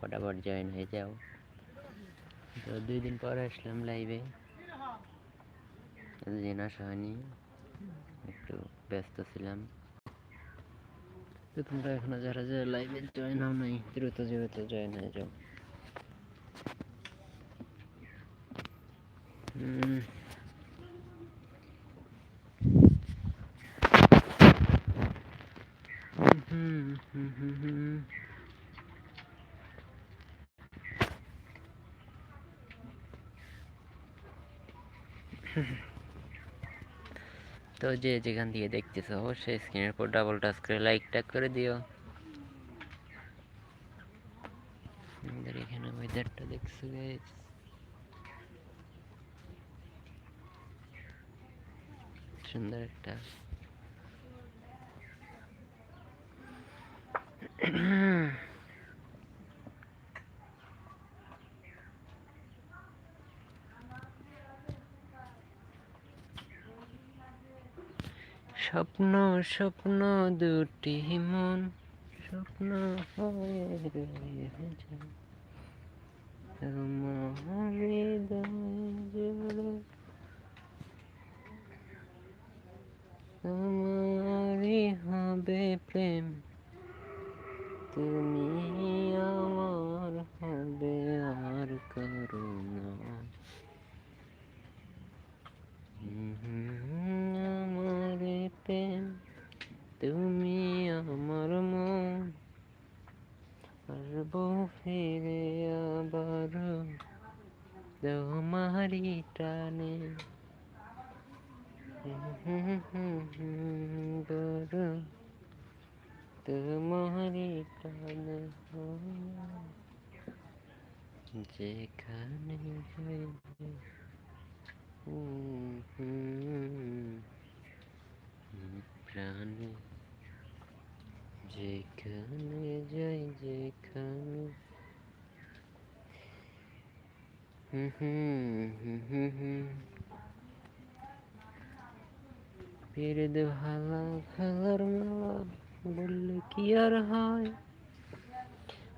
ফটাফট জয়েন হয়ে যাও। তো দুই দিন পর আসলাম লাইভে দিন আসা হয়নি, একটু ব্যস্ত ছিলাম। তো তোমরা এখনও যারা যারা লাইভে জয়েন হও নাই, দ্রুত দ্রুত জয়েন হয়ে যাও। হুম হুম হুম হুম তো যে যেখান থেকে দেখতেছো অবশ্যই স্ক্রিনের উপর ডাবল টাচ করে লাইক টাক করে দিও। আমাদের এখানে ওয়েদারটা দেখছ সুন্দর একটা স্বপ্ন স্বপ্ন দুটি মন স্বপ্ন হয়ে আমারই হবে প্রেম তুমি আমার হবে আর করুণা আমার প্রেম তুমি আমার মন আসব ফিরে আবার তোমারই টানে বড় তোমারই টানে যেখানে যাইবে প্রাণে যেখানে যাই যেখানে হুম হুম হুম হুম হুম পিরিদ ভালা খেলার মেলা বললে কি আর হয়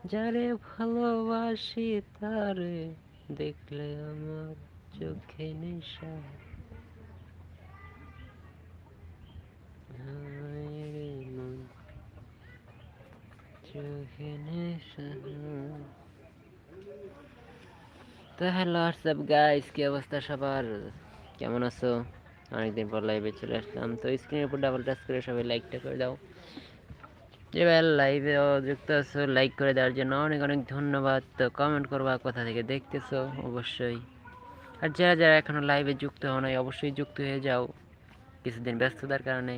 যারে ভালোবাসি তারে দেখলে আমার চোখে নেশা। তো হ্যালো হোয়াটসঅ্যাপ গাইস কি অবস্থা সবার? কেমন আছো? অনেকদিন পর লাইভে চলে আসলাম। তো স্ক্রিনের উপর ডাবল টাচ করে সবাই লাইকটা করে দাও। ভাই লাইভে যুক্ত আছো লাইক করে দেওয়ার জন্য অনেক অনেক ধন্যবাদ। তো কমেন্ট করবা কোথা থেকে দেখতেছো? অবশ্যই। আর যারা যারা এখনও লাইভে যুক্ত হও নাই, অবশ্যই যুক্ত হয়ে যাও। কিছুদিন ব্যস্ততার কারণে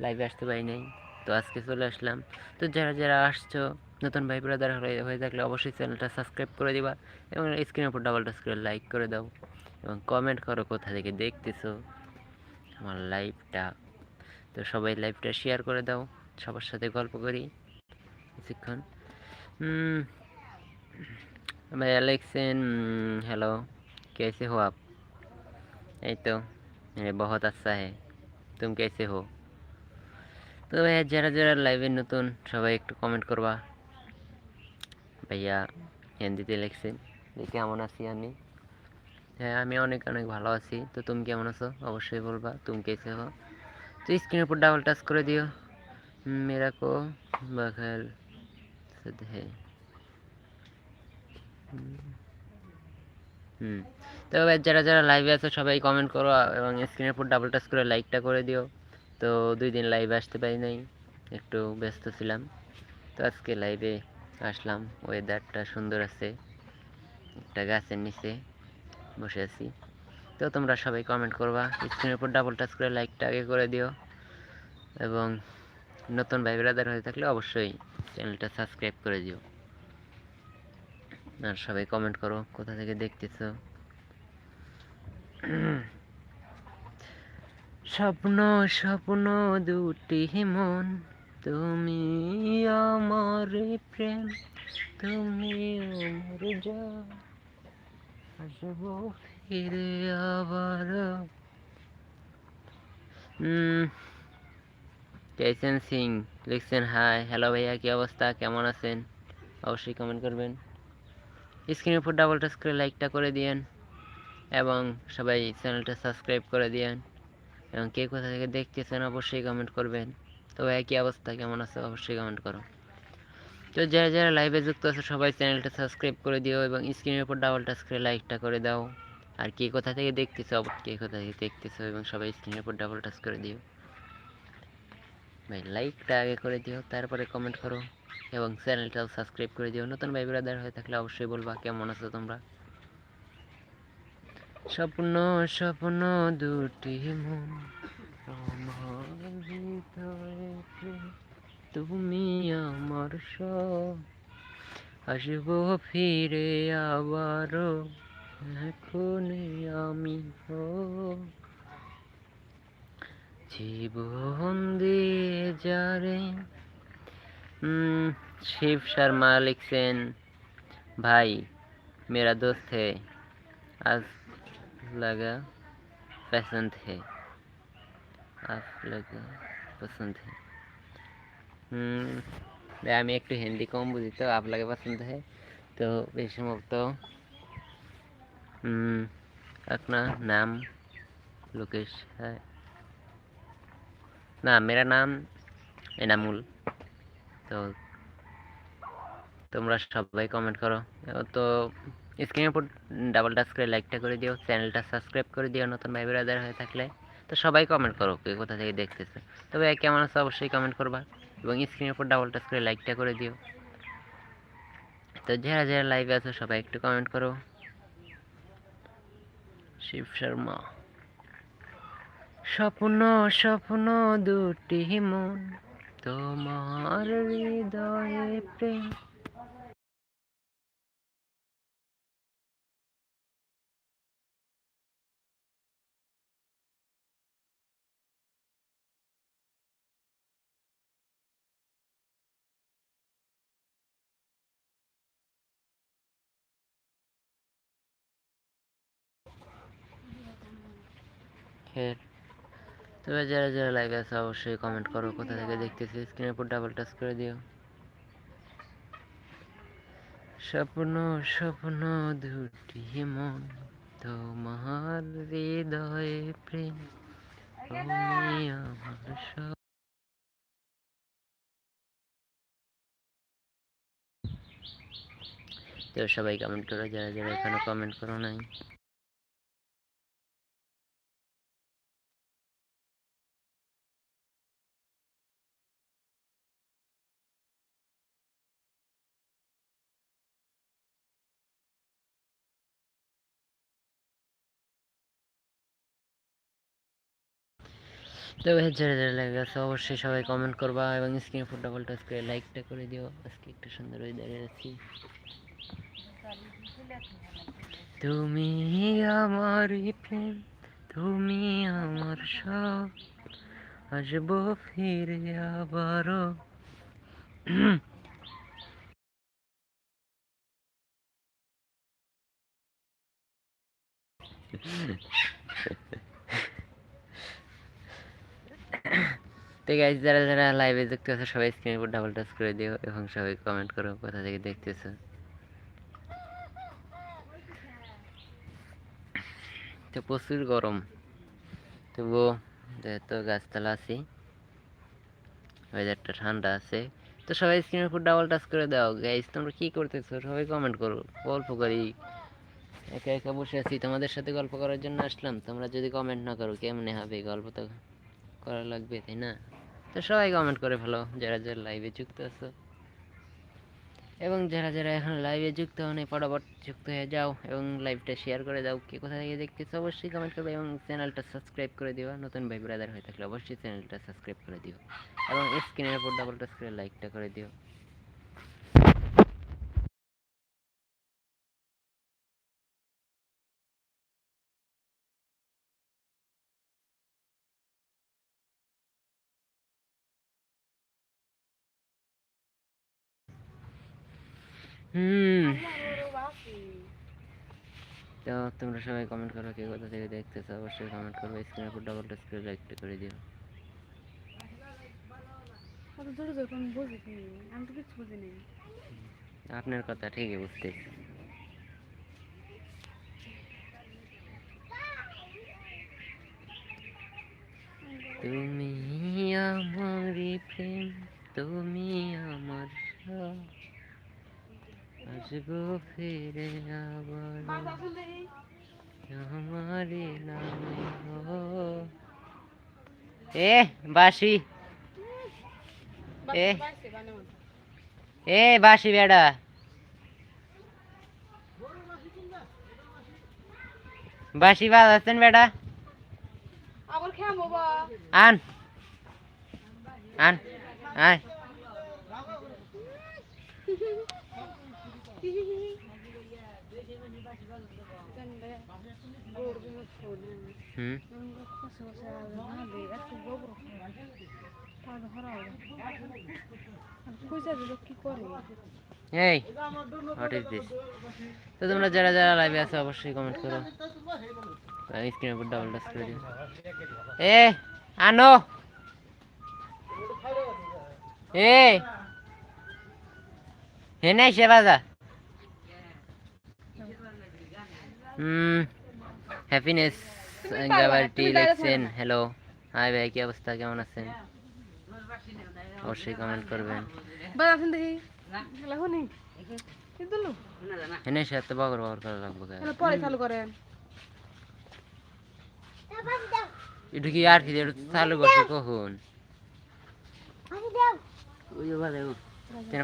লাইভে আসতে পারি নাই। তো আজকে চলে আসলাম। তো যারা যারা আসছো, নতুন ভাই ব্রাদার হয়ে হয়ে থাকলে অবশ্যই চ্যানেলটা সাবস্ক্রাইব করে দিবা এবং স্ক্রিনের উপর ডাবল টাচ করে লাইক করে দাও এবং কমেন্ট করো কোথা থেকে দেখতেছো আমার লাইভটা তো সবাই লাইভটা শেয়ার করে দাও। সবার সাথে গল্প করি কিছুক্ষণ হুম, भाई एलेक्सन हेलो कैसे हो आप এই তো ये बहुत अच्छा है तुम कैसे हो তো ভাইয়া যারা যারা লাইভে নতুন সবাই একটু কমেন্ট করবা ভাইয়া হিন্দিতে লিখছেন যে কেমন আছি আমি হ্যাঁ আমি অনেক অনেক ভালো আছি তো তুমি কেমন আছো অবশ্যই বলবা তুমি কেসে হো তো স্ক্রিনের উপর ডাবল টাচ করে দিও मेरा को बगल सद है হুম তো এবার যারা যারা লাইভে আছে সবাই কমেন্ট করো এবং স্ক্রিনের উপর ডাবল টাচ করে লাইকটা করে দিও তো দুই দিন লাইভে আসতে পারি নাই একটু ব্যস্ত ছিলাম তো আজকে লাইভে আসলাম ওয়েদারটা সুন্দর আছে একটা গাছের নিচে বসে আছি তো তোমরা সবাই কমেন্ট করবা স্ক্রিনের উপর ডাবল টাচ করে লাইকটা আগে করে দিও এবং নতুন ভাই ব্রাদার হয়ে থাকলে অবশ্যই চ্যানেলটা সাবস্ক্রাইব করে দিও। আর সবাই কমেন্ট করো, কোথা থেকে দেখতেছো? স্বপ্ন স্বপ্ন দুটি মন, তুমি আমার প্রেম, তুমি আমার আসব ফিরে আবার হুম জয়সেন সিং লিখছেন, হাই, হ্যালো ভাইয়া, কি অবস্থা? কেমন আছেন? অবশ্যই কমেন্ট করবেন। স্ক্রিনের উপর ডাবল টাচ করে লাইকটা করে দিয়েন এবং সবাই চ্যানেলটা সাবস্ক্রাইব করে দিয়েন। এবং কে কোথা থেকে দেখতেছেন অবশ্যই কমেন্ট করবেন। তো একই অবস্থা? কেমন আছে? অবশ্যই কমেন্ট করো। তো যারা যারা লাইভে যুক্ত আছে, সবাই চ্যানেলটা সাবস্ক্রাইব করে দিও এবং স্ক্রিনের উপর ডাবল টাচ করে লাইকটা করে দাও। আর কে কোথা থেকে দেখতেছো কে কোথা থেকে দেখতেছো, এবং সবাই স্ক্রিনের উপর ডাবল টাচ করে দিও। লাইকটা আগে করে দিও, তারপরে কমেন্ট করো এবং চ্যানেলটাও সাবস্ক্রাইব করে দিও। নতুন ভাই ব্রাদার হয়ে থাকলে অবশ্যই বলবা কেমন আছো তোমরা। স্বপ্ন স্বপ্ন দুটি মন তুমি আমার সব। ফিরে আবারও, এখনই আমি হোক জীবন দিয়ে যারে हम्म, शिव शर्मा लिखसेन भाई मेरा दोस्त है आज लगा पसंद है आप लगा पसंद है हम्म, भाई, আমি একটু হিন্দি কম বুঝি তো আপ লাগে পছন্দ है तो এই সম্ভবত हम्म, अपना नाम लोकेश है না মেরা নাম এনামুল। তো তোমরা সবাই কমেন্ট করো। তো স্ক্রিনের উপর ডাবল টাচ করে লাইকটা করে দিও চ্যানেলটা সাবস্ক্রাইব করে দিও, নতুন ভাই ব্রাদার হয়ে থাকলে। তো সবাই কমেন্ট করো কে কোথা থেকে দেখতেছে। তবে কেমন আছে অবশ্যই কমেন্ট করবা এবং স্ক্রিনের উপর ডাবল টাচ করে লাইকটা করে দিও। তো যারা যারা লাইভে আছো সবাই একটু কমেন্ট করো। শিব শর্মা। স্বপ্ন স্বপ্ন দুটি মন তোমার হৃদয়ে প্রেম। তবে যারা যারা লাইভে আছে, অবশ্যই কমেন্ট করো কোথা থেকে দেখতেছি স্ক্রিনের উপর ডাবল টাচ করে দিও। স্বপ্ন স্বপ্ন দুটি মন, তোমার হৃদয়ে প্রেম তো সবাই কমেন্ট করো, যারা যারা এখানে কমেন্ট করো নাই। তো ভাই যারা লাগে আছে অবশ্যই সবাই কমেন্ট করবা এবং স্ক্রিন ফুট ডাবল টাচ করে লাইকটা করে দিও। আজকে একটু সুন্দর দাঁড়িয়ে আছি। তুমি আমার প্রেম, তুমি আমার সব। আসব ফিরে আবারও। তো গাইজ যারা যারা লাইভে যুক্ত আছে, সবাই স্ক্রিনের উপর ডাবল টাচ করে দিও এবং সবাই কমেন্ট করো কোথা থেকে দেখতেছো। তো প্রচুর গরম। তবুও যেহেতু গাছতলা আছি ওয়েদারটা ঠান্ডা আছে, তো সবাই স্ক্রিনের উপর ডাবল টাচ করে দাও। গাইজ তোমরা কি করতেছো? সবাই কমেন্ট করো, গল্প করি। একা একা বসে আছি, তোমাদের সাথে গল্প করার জন্য আসলাম। তোমরা যদি কমেন্ট না করো, কেমনে হবে? গল্প তো করা লাগবে, তাই না? তো সবাই কমেন্ট করে ফেলো, যারা যারা লাইভে যুক্ত আছো। এবং যারা যারা এখন লাইভে যুক্ত হন ফটাফট যুক্ত হয়ে যাও এবং লাইভটা শেয়ার করে দাও। কে কোথা থেকে দেখতেছো অবশ্যই কমেন্ট করবে এবং চ্যানেলটা সাবস্ক্রাইব করে দিও। নতুন ভাই ব্রাদার হয়ে থাকলে অবশ্যই চ্যানেলটা সাবস্ক্রাইব করে দিও। এবং স্ক্রিনের উপর ডাবল টাচ করে লাইকটা করে দিও। হুম। তো তোমরা সবাই কমেন্ট করো কে কোথা থেকে দেখতেছো। অবশ্যই কমেন্ট করবে স্ক্রিনের উপর ডাবল টাচ করে লাইক করে দিও। আপনার কথা ঠিকই বুঝতেছি। তুমি আমার প্রেম তুমি আসব ফিরে আবার। আমারই নামে। এ বাসি এ। এ বাসি বেড়া বাসি বাজাচ্ছেন বেড়া আবার আন। আন আয় হুম কি করে এই হোয়াট ইজ দিস তো তোমরা যারা যারা লাইভে আছো অবশ্যই কমেন্ট করো। স্ক্রিনের উপর ডাবল টাচ করে দিও। এ আনো। এ হে নাই সে বাজা হুম হ্যাপিনেস গাবারটি লেখছেন হ্যালো হাই ভাই কি অবস্থা? কেমন আছেন? অবশ্যই কমেন্ট করবেন। বাবা আছেন দেখি। লেখনি কি দিলো এনে সাথে বগর বগর করা লাগবে তাহলে পরে চালু করেন। এটা কি আর কি এটা চালু করছে কখন? ওই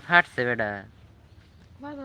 ফাটছে বেটা? বাজা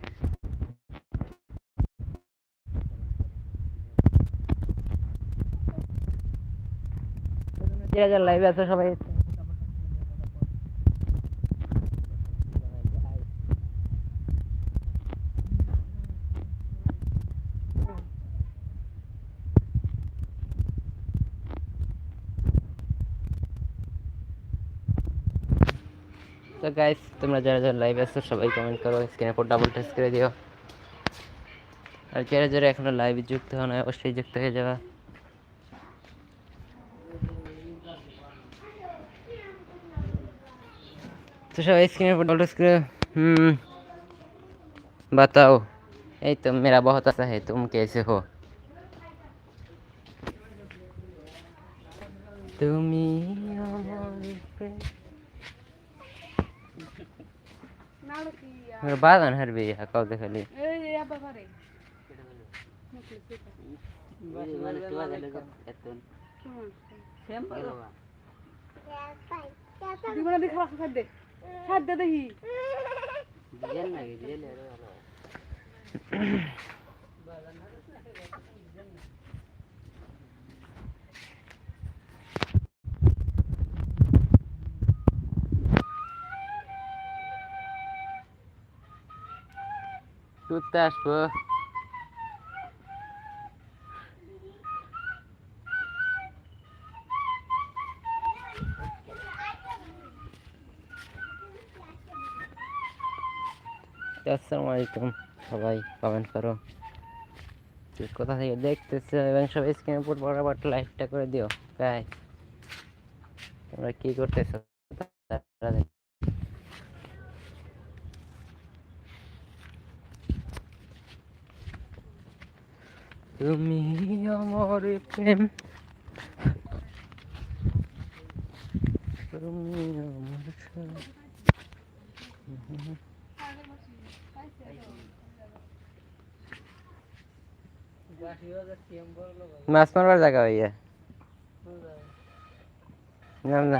যারা যারা লাইভে আছে সবাই। তো গাইস তোমরা যারা যারা লাইভ আছো, সবাই কমেন্ট করো স্ক্রিনে পর ডাবল টাচ করে দিও। আর যারা যারা এখনও লাইভে যুক্ত হও না অবশ্যই যুক্ত হয়ে যাবা। তো সবাই स्क्रीन पर डबल टच हम्म बताओ এই তো मेरा बहुत अच्छा है तुम कैसे हो তুমি আমার প্রেম নাড়ো কি मेरा बादन हर भी है कब देख ली এই যে আব্বা পারে দিবনা দেখি খাওয়া খাদ্য দে আসসালামু আলাইকুম। সবাই কমেন্ট করো। কে কোথা থেকে দেখতেছো এবং সবাই স্ক্রিনের উপর বরাবর লাইকটা করে দিও। গাই তোমরা কি করতেছো? তুমি আমার প্রেম। তুমি আমার মাছ মারবার জায়গা হইয়া। না।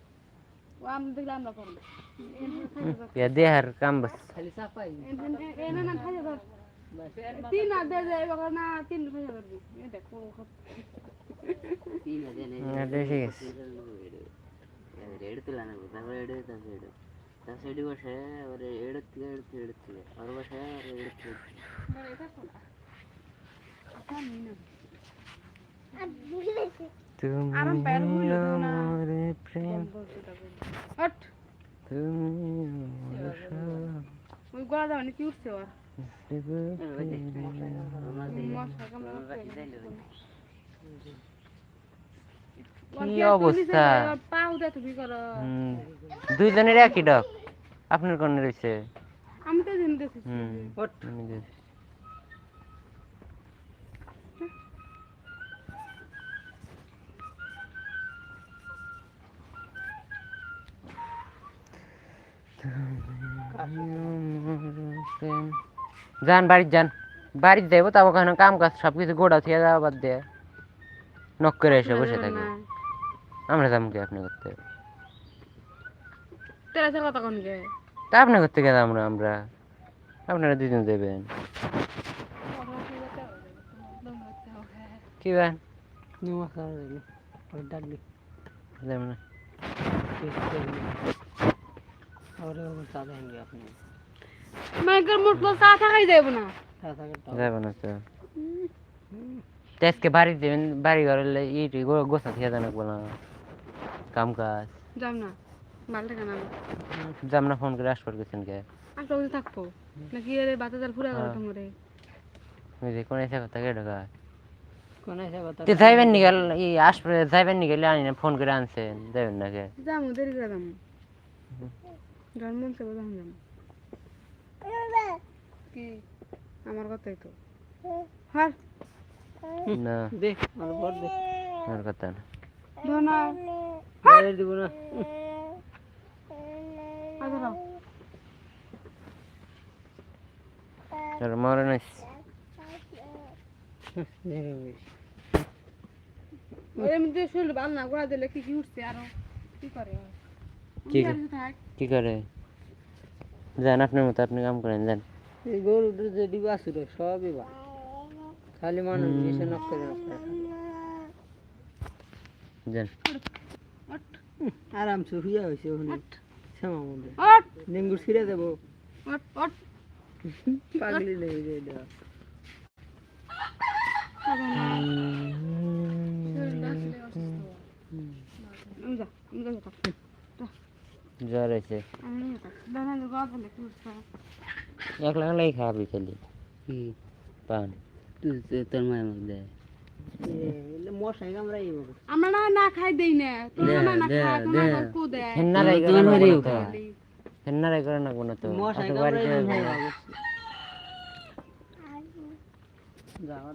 মানুষ আমরা পারি আমরা পারি না ও আমরা দেখলে আমরা পারি ইয়া দেহার কাম বাস এনে না না না। তুমি আমার প্রেম। হট। তুমি আমার সব। ওই গলা দাও কি উঠছে ওর কি অবস্থা? দুইজনের একই ডক আপনার কোন রয়েছে? আমি তো দিন দেখছি যান বাড়ির যান। বাড়িতে যাব তারপর ওখানে কাম কাজ সব কিছু গোড়া থেকে যাওয়া বাদ দিয়ে নক করে এসে বসে থাকি। আমরা যাব কি আপনি করতে? তা আপনি করতে গেলে আমরা আমরা। আপনারা দুজন দেবেন কি বেন যাবেন মাইকের মুঠলো চা থাকাই যাইব না যাবে না তো তো আজকে বাড়ি দেবেন বাড়ি ঘরে ইটি গোসা থেকে জানাকবো না কাম কাজ যাম না ভালো থাকে না যাম না ফোন করে আসবার গেছেন কে একটা বসে থাকব নাকি এর বাতা ফুরা গেল তোমার ওই যে কোন এসে কথা কে ঢোকা তো যাইবেন নি গেল ই আসবে যাইবেন নি গেলে আনি না ফোন করে আনছেন যাবেন না কে যামু দেরি করে যামু মন চাইব যাম যাম কি? আমার কথাই তো। হার। না। আমার কথা না। ধনা দিব না আচ্ছা দাও। তোর মরে নাই ওই এমনি শরীর ভালো না গোড়া দিলে কি কি উঠছে আরও? কি করে? কি করে? যান আপনার মতো আপনি কাম করেন যান। এই গরুটা যে ডিবা ছিল সবই বা খালি মানুষ এসে নক করে যান। আরামসে হুইয়া হয়েছে ওখানে। শ্যামা অট ডেঙ্গুর ছিঁড়ে দেবো। পাগলি লেগে যায় দেওয়া। আমি যা আমি যা থাক জ্বর হয়েছে। একলা একলাই খাবি খালি। কি? পান। তোর মায়ের মধ্যে মশাই কামড়াই আমরা না না খাই দেই না। তোমরা না না খাই তোমার কো দেয়। হেন্নারাই করে না কোনো হেন্নারাই করে না কোনো তো। মশাই না যাও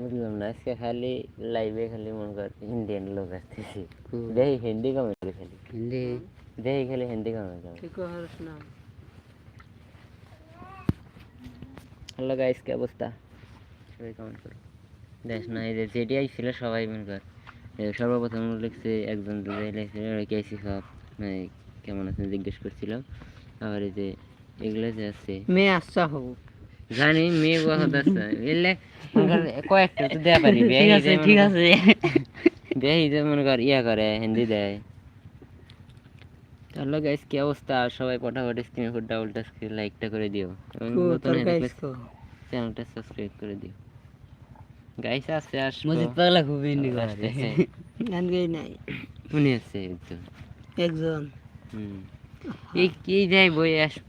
বুঝলাম না আজকে খালি লাইভে খালি মনে কর ইন্ডিয়ান লোক আসতেছে। দেখি হিন্দি কমেন্ট করে খালি হিন্দি দেখি খালি। হিন্দি হরস না। হ্যালো গাইস কি অবস্থা? সবাই কমেন্ট করো। দেখ না এই যে যেটি আইছিল সবাই মনে কর সর্বপ্রথম লিখছে একজন যে লিখছে কেসি সব মানে কেমন আছেন জিজ্ঞেস করছিল। আবার এই যে এগুলো যে আছে মেয়ে আসছা হব। জানি মেয়ে কথা এলে কয়েকটা তো দেয়া পারি ঠিক আছে ঠিক আছে। দেখি যে মনে কর ইয়া করে হিন্দি দেয়। হ্যালো গাইস কি অবস্থা? সবাই ফটাফট স্ক্রিন উপর ডাবল টাচ করে লাইকটা করে দিও চ্যানেলটা সাবস্ক্রাইব করে দিও। গাইস আছে আসব মসজিদ পাগলা খুব। গান গাই নাই। উনি আছে একজন একজন। হুম। এই কি যাই বই আসব?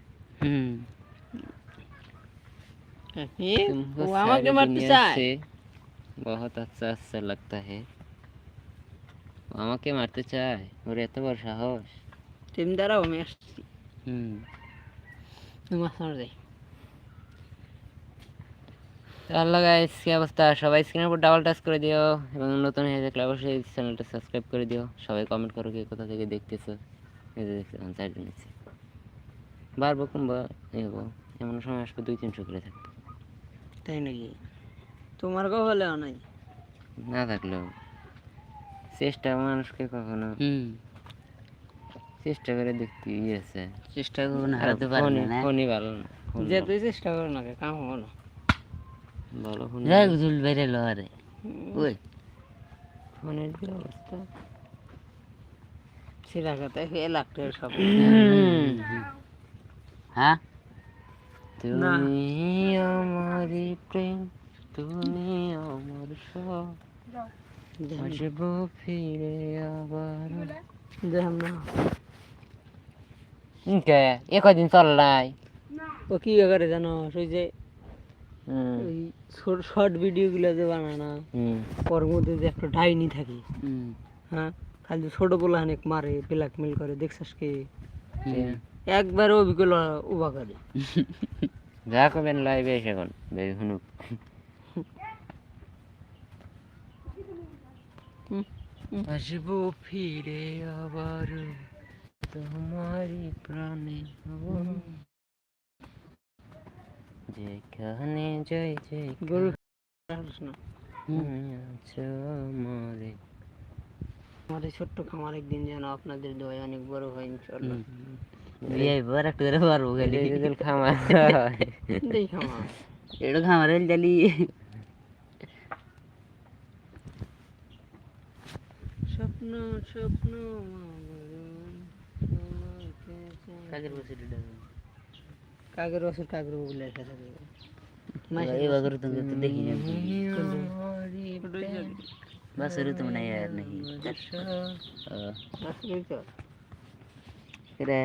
হুম এ, तुमको ও আমাকে सारी মারতে दुनिया চায় से बहुत अच्छा अच्छा लगता है ও আমাকে মারতে চায় ওর এত বড় সাহস তুমি দাঁড়াও আমি আসছি হুম তোমার সামনে যাই হ্যালো গাইস কি অবস্থা সবাই স্ক্রিনের উপর ডাবল টাচ করে দিও এবং নতুন হয়ে থাকলে অবশ্যই চ্যানেলটা সাবস্ক্রাইব করে দিও সবাই কমেন্ট করো কে কোথা থেকে দেখতেছো এই যে দেখছো আমি চারজন নিচ্ছি বাড়বো কিংবা এগো এমন সময় আসবে দুই তিনশো করে থাকবে। তাই নাকি? তোমার কপালেও নাই? না থাকলেও। চেষ্টা মানুষকে কখনো। চেষ্টা করে দেখতে ইয়েছে চেষ্টা করব না হারাতে পারবে না ফোনই ভালো না যে তুই চেষ্টা করো না কাম হব না। ভালো ফোন যাই জুল বেড়ে লো আরে। ওই। ফোনের কি অবস্থা? সেটা কথা লাখ টাকার সব হ্যাঁ? তুমি আমারই প্রেম তুমি আমার সব। আসব ফিরে আবার। কে? এ কদিন চল নাই ও কি করে জানো? ওই যে ওই শর্ট ভিডিও গুলো যে বানানা হুম। ওর মধ্যে যে একটা ডাইনি থাকে। হ্যাঁ? খালি ছোট বলা অনেক মারে ব্ল্যাকমেল করে দেখছিস কি? একবার অবিকল উবা করে যা করবেন লাইভে এসে এখন। হুনুক আসব ফিরে আবার তোমারই প্রাণে। যেখানে যাই যে গরু আমারে। আমার ছোট্ট খামার একদিন যেন আপনাদের দোয়া অনেক বড় হয় ইনশাল্লাহ বিয়ে বার একটু করে পারব খালি খামার এই খামার এটা খামারের জালি স্বপ্ন স্বপ্ন কাকের বছর কাকের বছর কাকের বলে হয় নাকি আসলেই তো রে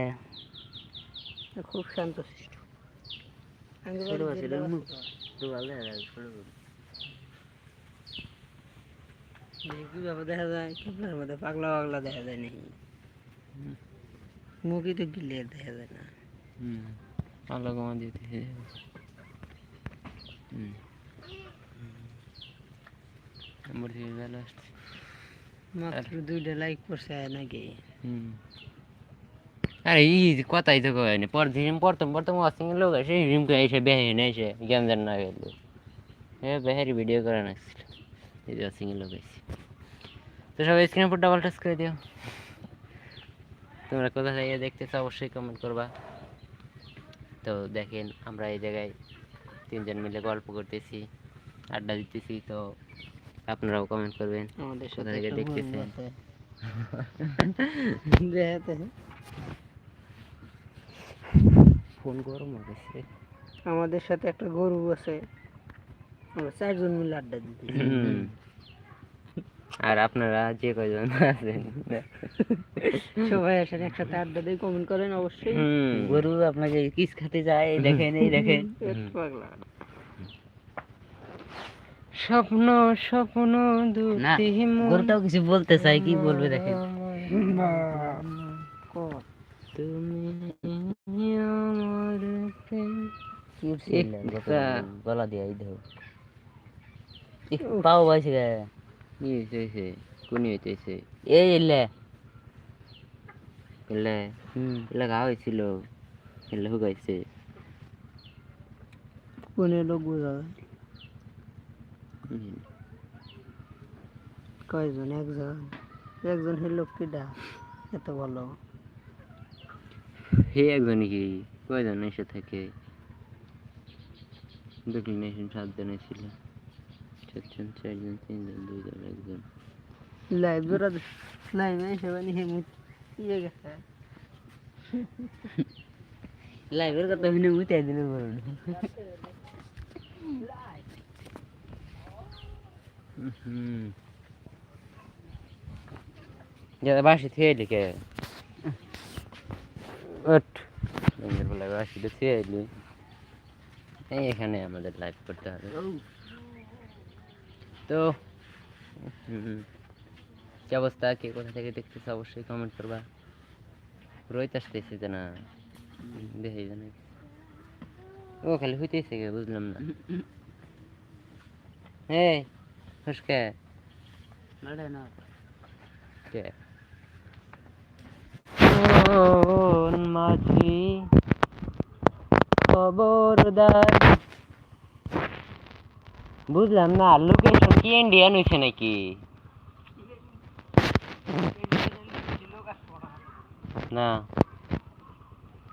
খুব শান্ত ছোট মুখ। তো ভালো কীভাবে দেখা যায়? মধ্যে পাগলা পাগলা দেখা যায় নাকি? মুখই তো ক্লিয়ার দেখা যায় না। হুম ভালো কমা দিতে হুম। নম্বর থেকে ভালো আসছে। মাত্র দুইটা লাইক করছে আর নাকি? হুম। আরে ই কথাই তো কয় না। পর দিন প্রথম প্রথম ওয়াচিং লোক আসে রিমকে এসে বেহে না এসে জান না গেল এ বেহারি ভিডিও করে নাকছিল এই যে ওয়াচিং লোক এসে তো সবাই স্ক্রিনের উপর ডাবল টাচ করে দিও। তোমরা কোথা থেকে দেখতেছো অবশ্যই কমেন্ট করবা। তো দেখেন আমরা এই জায়গায় তিনজন মিলে গল্প করতেছি আড্ডা দিতেছি তো আপনারাও কমেন্ট করবেন। আমাদের সাথে দেখতেছেন? ফোন গরম হয়ে গেছে আমাদের সাথে একটা গরু আছে আমরা চারজন মিলে আড্ডা দিতে আর আপনারা যে কয়জন আছেন সবাই আসেন একসাথে আড্ডা দিয়ে কমেন্ট করেন অবশ্যই গরু আপনাকে কিস খাতে যায় দেখেন এই দেখেন পাগলা স্বপ্ন স্বপ্ন মন গরুটাও কিছু বলতে চাই কি বলবে দেখেন। তুমি আমার প্রেম কি উঠছিল একটা- গলা দিয়ে দেখো পাও বাইছে গে। হইতেছে কোনি হইতেছে এই এলে। এলে? হুম। এলে ঘা হয়েছিল এলে হুকাইছে কোনে লোক বোঝা কয়জন? একজন। একজন হে লোক কিডা? এত ভালো। হে একজন কি? কয়জন এসে থাকে? দুটি নেশন সাতজন ছিল। চারজন চারজন তিনজন দুইজন একজন। লাইভ জোড়া লাইভ এসে মানে হে ইয়ে গেছে। লাইভের কথা শুনে উঠে দিল গরু হুম। যারা বাসি থুয়ে লিখে দিনের বেলা বাসিটা থুয়ে এলি। এই এখানে আমাদের লাইভ করতে হবে। তো কি অবস্থা? কে কোথা থেকে দেখতেছে? অবশ্যই কমেন্ট করবা। রোহিত আসতেছে যে না দেখে জানে ও খালি হইতেছে কে বুঝলাম না। এই ফুসকে কে? মাঝি খবরদার বুঝলাম না লোকেশন কি ইন্ডিয়ান হইছে নাকি না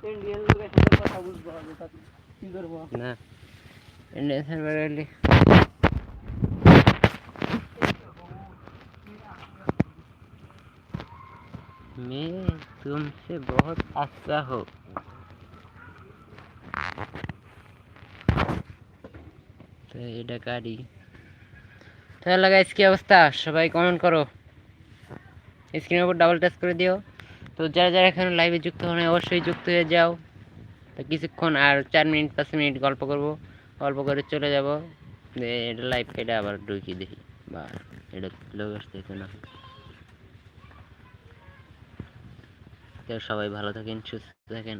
ইন্ডিয়ান লোকের সাথে কথা বুঝবো হবে তা কি করবো না ইন্ডিয়ান সার্ভার হলে मैं तुमसे बहुत अच्छा हो এটা গাড়ি। তাহলে গাইস কি অবস্থা, সবাই কমেন্ট করো। স্ক্রিনের উপর ডাবল টাচ করে দিও। তো যারা যারা এখানে লাইভে যুক্ত হন, অবশ্যই যুক্ত হয়ে যাও। তো কিছুক্ষণ আর চার মিনিট, পাঁচ মিনিট গল্প করব। গল্প করে চলে যাব। এটা লাইভ কেটে আবার ঢুকি দেখি। বা, এটা লোক আসতে না? সবাই ভালো থাকেন, সুস্থ থাকেন।